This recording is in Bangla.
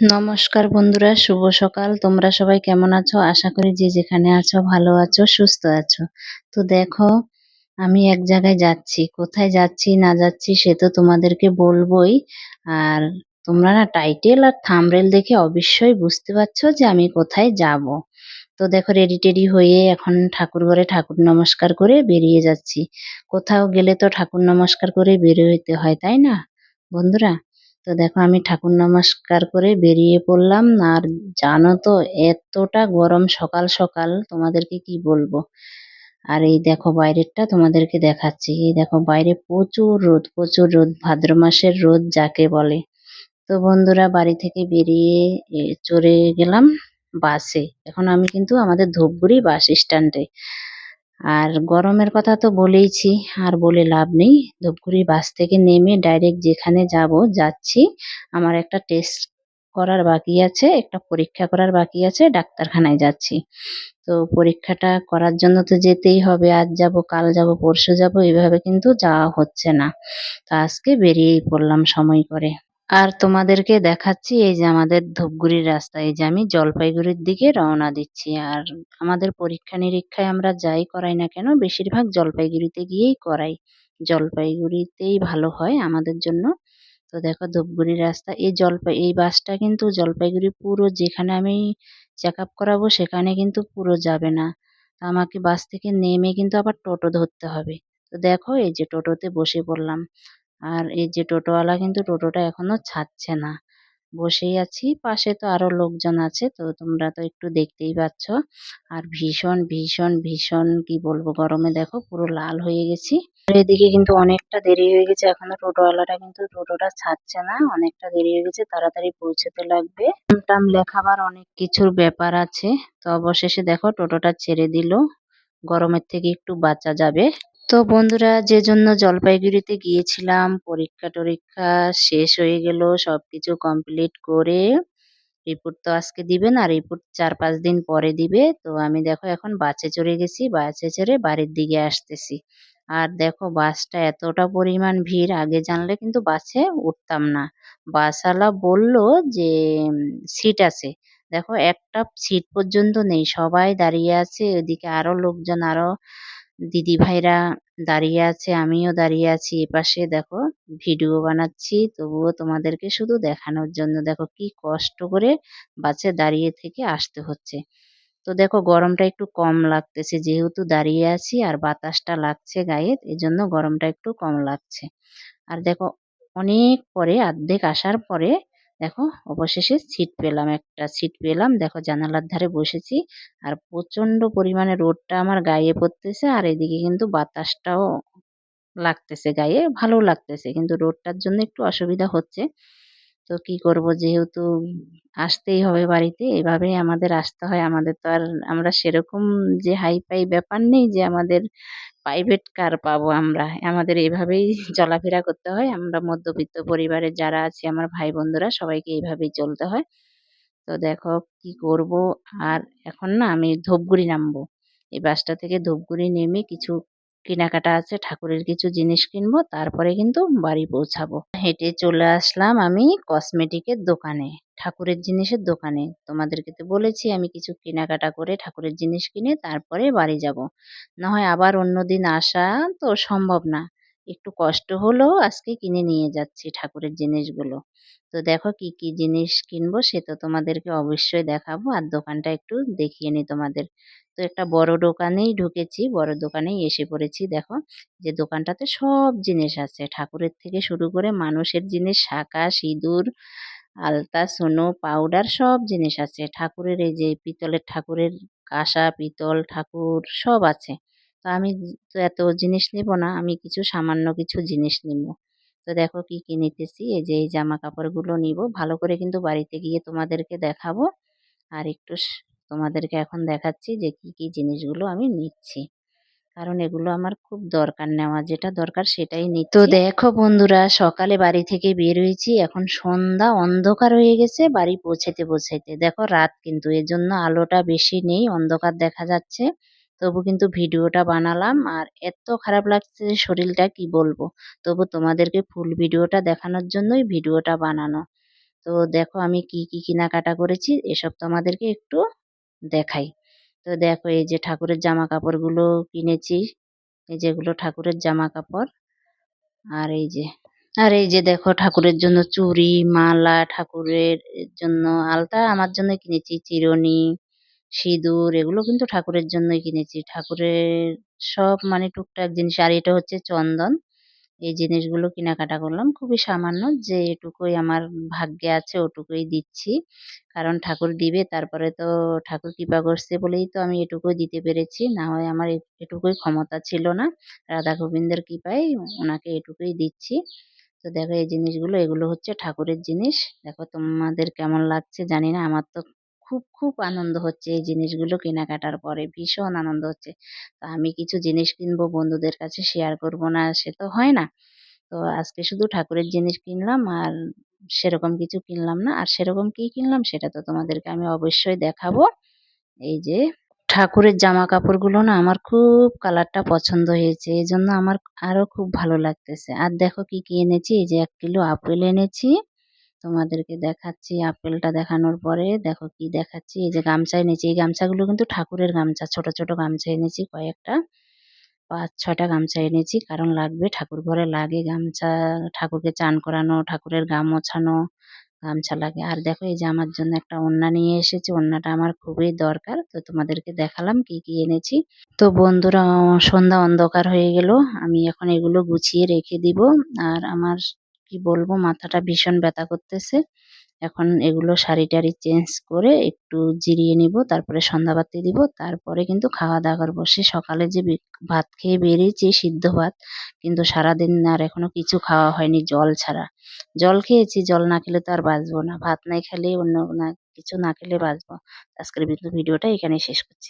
নমস্কার বন্ধুরা, শুভ সকাল। তোমরা সবাই কেমন আছো? আশা করি যে যেখানে আছো, ভালো আছো, সুস্থ আছো। তো দেখো, আমি এক জায়গায় যাচ্ছি। কোথায় যাচ্ছি, না যাচ্ছি, সে তো তোমাদেরকে বলবোই। আর তোমরা না টাইটেল আর থামরেল দেখে অবশ্যই বুঝতে পারছ যে আমি কোথায় যাব। তো দেখো রেডি টেডি হয়ে এখন ঠাকুর ঘরে ঠাকুর নমস্কার করে বেরিয়ে যাচ্ছি। কোথাও গেলে তো ঠাকুর নমস্কার করে বেরোতে হয়, তাই না? বন্ধুরা তো দেখো আমি ঠাকুর নমস্কার করে বেরিয়ে পড়লাম। আর জানো তো, এতটা গরম সকাল সকাল, তোমাদেরকে কি বলব? আর এই দেখো বাইরেরটা তোমাদেরকে দেখাচ্ছি। এই দেখো বাইরে প্রচুর রোদ প্রচুর রোদ। ভাদ্র মাসের রোদ যাকে বলে। তো বন্ধুরা, বাড়ি থেকে বেরিয়ে চড়ে গেলাম বাসে। এখন আমি কিন্তু আমাদের ধূপগুড়ি বাস স্ট্যান্ডে। আর গরমের কথা তো বলেইছি, আর বলে লাভ নেই। ধূপগুড়ি বাস থেকে নেমে ডাইরেক্ট যেখানে যাব, যাচ্ছি। আমার একটা টেস্ট করার বাকি আছে, একটা পরীক্ষা করার বাকি আছে, ডাক্তারখানায় যাচ্ছি। তো পরীক্ষাটা করার জন্য তো যেতেই হবে, আজ যাব, কাল যাব, পরশু যাব, এভাবে কিন্তু যাওয়া হচ্ছে না। তো আজকে বেরিয়েই পড়লাম সময় করে। আর তোমাদেরকে দেখাচ্ছি এই যে আমাদের ধূপগুড়ির রাস্তা, এই যে আমি জলপাইগুড়ির দিকে রওনা দিচ্ছি। আর আমাদের পরীক্ষা নিরীক্ষায় আমরা যাই করাই না কেন, বেশিরভাগ জলপাইগুড়িতে গিয়েই করাই। জলপাইগুড়িতেই ভালো হয় আমাদের জন্য। তো দেখো ধূপগুড়ির রাস্তা, এই জলপাই, এই বাসটা কিন্তু জলপাইগুড়ি পুরো যেখানে আমি চেক আপ করাবো সেখানে কিন্তু পুরো যাবে না। আমাকে বাস থেকে নেমে কিন্তু আবার টোটো ধরতে হবে। তো দেখো এই যে টোটোতে বসে পড়লাম। আর এই যে টোটোওয়ালা কিন্তু টোটোটা এখনও ছাড়ছে না। বসেই আছি, পাশে তো আরও লোকজন আছে, তো তোমরা তো একটু দেখতেই পাচ্ছ। আর ভীষণ ভীষণ ভীষণ কি বলব, গরমে দেখো পুরো লাল হয়ে গেছি। এদিকে কিন্তু অনেকটা দেরি হয়ে গেছে, এখনও টোটোওয়ালাটা কিন্তু টোটোটা ছাড়ছে না, অনেকটা দেরি হয়ে গেছে, তাড়াতাড়ি পৌঁছতে লাগবে। টাম লেখাবার অনেক কিছুর ব্যাপার আছে, তো অবশেষে দেখো টোটোটা ছেড়ে দিল, গরমের থেকে একটু বাঁচা যাবে। তো বন্ধুরা, যে জন্য জলপাইগুড়িতে গিয়েছিলাম, পরীক্ষা টরীক্ষা শেষ হয়ে গেল সব কিছু কমপ্লিট করে রিপোর্ট তো আজকে দিবে না রিপোর্ট চার পাঁচ দিন পরে দিবে। তো আমি দেখো এখন বাসে চড়ে গেছি, বাসে চড়ে বাড়ির দিকে আসতেছি। আর দেখো বাসটা এতটা পরিমাণ ভিড়, আগে জানলে কিন্তু বাসে উঠতাম না। বাসওয়ালা বলল যে সিট আছে। দেখো একটা সিট পর্যন্ত নেই, সবাই দাঁড়িয়ে আছে ওদিকে আরও লোকজন, আরও দিদি ভাইরা দাঁড়িয়ে আছে, আমিও দাঁড়িয়ে আছি এপাশে। দেখো, ভিডিও বানাচ্ছি, তবুও তোমাদেরকে শুধু দেখানোর জন্য। দেখো, কি কষ্ট করে বাসে দাঁড়িয়ে থেকে আসতে হচ্ছে। তো দেখো, গরমটা একটু কম লাগতেছে, যেহেতু দাঁড়িয়ে আছি আর বাতাসটা লাগছে গায়ে, এজন্য গরমটা একটু কম লাগছে। আর দেখো, অনেক পরে, অর্ধেক আসার পরে দেখো, অবশেষে সিট পেলাম একটা সিট পেলাম। দেখো, জানালার ধারে বসেছি। আর প্রচণ্ড পরিমাণে রোদটা আমার গায়ে পড়তেছে আর এদিকে কিন্তু বাতাসটাও লাগতেছে গায়ে ভালো লাগতেছে। কিন্তু রোদটার জন্য একটু অসুবিধা হচ্ছে। তো কি করব? যেহেতু আসতেই হবে বাড়িতে এভাবে আমাদের আসতে হয়। আমাদের তো আর আমরা সেরকম যে হাই ফাই ব্যাপার নেই যে আমাদের প্রাইভেট কার পাবো আমরা। আমাদের এভাবেই চলাফেরা করতে হয়। আমরা মধ্যবিত্ত পরিবারের যারা আছি, আমার ভাই বন্ধুরা সবাইকে এইভাবেই চলতে হয়। তো দেখো কি করব? আর এখন না আমি ধূপগুড়ি নামবো। এই বাসটা থেকে ধূপগুড়ি নেমে কিছু কেনাকাটা আছে, ঠাকুরের কিছু জিনিস কিনবো, তারপরে কিন্তু বাড়ি পৌঁছাবো। হেঁটে চলে আসলাম আমি কসমেটিকের দোকানে, ঠাকুরের জিনিসের দোকানে। তোমাদেরকে তো বলেছি আমি কিছু কেনাকাটা করে ঠাকুরের জিনিস কিনে তারপরে বাড়ি যাব। না হয় আবার অন্য দিন আসা তো সম্ভব না। একটু কষ্ট হলেও আজকে কিনে নিয়ে যাচ্ছি ঠাকুরের জিনিসগুলো। তো দেখো কি কি জিনিস কিনবো সে তো তোমাদেরকে অবশ্যই দেখাবো। আর দোকানটা একটু দেখিয়ে নিই তোমাদের। তো একটা বড় দোকানেই ঢুকেছি, বড় দোকানেই এসে পড়েছি। দেখো যে দোকানটাতে সব জিনিস আছে। ঠাকুরের থেকে শুরু করে মানুষের জিনিস, শাঁখা, সিঁদুর, আলতা, সোনো, পাউডার সব জিনিস আছে। ঠাকুরের এই যে পিতলের ঠাকুরের কাঁসা, পিতল, ঠাকুর সব আছে। তো আমি তো এত জিনিস নেব না আমি কিছু সামান্য কিছু জিনিস নেব। তো দেখো কি কি নিতেছি এই যে এই জামা কাপড়গুলো নিব ভালো করে কিন্তু বাড়িতে গিয়ে তোমাদেরকে দেখাবো। আর একটু তোমাদেরকে এখন দেখাচ্ছি যে কি কি জিনিসগুলো আমি নিচ্ছি। কারণ এগুলো আমার খুব দরকার নেওয়া যেটা দরকার সেটাই নি তো দেখো বন্ধুরা সকালে বাড়ি থেকে বের হয়েছি এখন সন্ধ্যা অন্ধকার হয়ে গেছে বাড়ি পৌঁছাতে পৌঁছাইতে। দেখো রাত কিন্তু এর জন্য আলোটা বেশি নেই অন্ধকার দেখা যাচ্ছে। তবু কিন্তু ভিডিওটা বানালাম। আর এত খারাপ লাগছে যে শরীরটা কি বলব? তবু তোমাদেরকে ফুল ভিডিওটা দেখানোর জন্যই ভিডিওটা বানানো। তো দেখো আমি কি কি কেনাকাটা করেছি, এসব তোমাদেরকে একটু দেখাই। তো দেখো এই যে ঠাকুরের জামা কাপড়গুলো কিনেছি, এই যেগুলো ঠাকুরের জামা কাপড় আর এই যে, আর এই যে দেখো ঠাকুরের জন্য চুড়ি, মালা, ঠাকুরের জন্য আলতা, আমার জন্য কিনেছি চিরুনি সিঁদুর, এগুলো কিন্তু ঠাকুরের জন্যই কিনেছি। ঠাকুরের সব মানে টুকটাক জিনিস। আর এটা হচ্ছে চন্দন। এই জিনিসগুলো কেনাকাটা করলাম। খুবই সামান্য যে এটুকুই আমার ভাগ্যে আছে, ওটুকুই দিচ্ছি। কারণ ঠাকুর দিবে, তারপরে তো ঠাকুর কৃপা করছে বলেই তো আমি এটুকুই দিতে পেরেছি। না হয় আমার এটুকুই ক্ষমতা ছিল না। রাধা গোবিন্দের কৃপায় ওনাকে এটুকুই দিচ্ছি। তো দেখো এই জিনিসগুলো, এগুলো হচ্ছে ঠাকুরের জিনিস। দেখো তোমাদের কেমন লাগছে জানি না। আমার তো খুব খুব আনন্দ হচ্ছে এই জিনিসগুলো কেনাকাটার পরে। ভীষণ আনন্দ হচ্ছে। তো আমি কিছু জিনিস কিনবো বন্ধুদের কাছে শেয়ার করব না, সে তো হয় না। তো আজকে শুধু ঠাকুরের জিনিস কিনলাম আর সেরকম কিছু কিনলাম না। আর সেরকম কি কিনলাম সেটা তো তোমাদেরকে আমি অবশ্যই দেখাবো। এই যে ঠাকুরের জামা কাপড়গুলো না আমার খুব কালারটা পছন্দ হয়েছে এই জন্য আমার আরও খুব ভালো লাগতেছে। আর দেখো কি কি এনেছি? এই যে এক কিলো আপেল এনেছি। তোমাদেরকে দেখাচ্ছি আপেলটা দেখানোর পরে। দেখো কি দেখাচ্ছি? এই যে গামছা এনেছি। এই গামছাগুলো কিন্তু ঠাকুরের গামছা। ছোট ছোট গামছা এনেছি কয়েকটা। পাঁচ ছটা গামছা এনেছি। কারণ লাগবে ঠাকুর ঘরে লাগে গামছা। ঠাকুরকে চান করানো, ঠাকুরের গা মোছানো গামছা লাগে। আর দেখো এই যে আমার জন্য একটা ওড়না নিয়ে এসেছি। ওড়নাটা আমার খুবই দরকার। তো তোমাদেরকে দেখালাম কি কি এনেছি। তো বন্ধুরা, সন্ধ্যা অন্ধকার হয়ে গেল। আমি এখন এগুলো গুছিয়ে রেখে দিব। আর আমার কি বলব, মাথাটা ভীষণ ব্যথা করতেছে। এখন এগুলো শাড়ি টাড়ি চেঞ্জ করে একটু জিরিয়ে নিব, তারপরে সন্ধ্যাবাতি দিব, তারপরে কিন্তু খাওয়া দাওয়া করব। সে সকালে যে ভাত খেয়ে বেরিয়েছি, সিদ্ধ ভাত, কিন্তু সারাদিন আর এখনও কিছু খাওয়া হয়নি জল ছাড়া। জল খেয়েছি, জল না খেলে তো আর বাঁচবো না। ভাত নাই খেলে অন্য না, কিছু না খেলে বাঁচবো। আজকের ভিডিওটা এখানে শেষ করছি।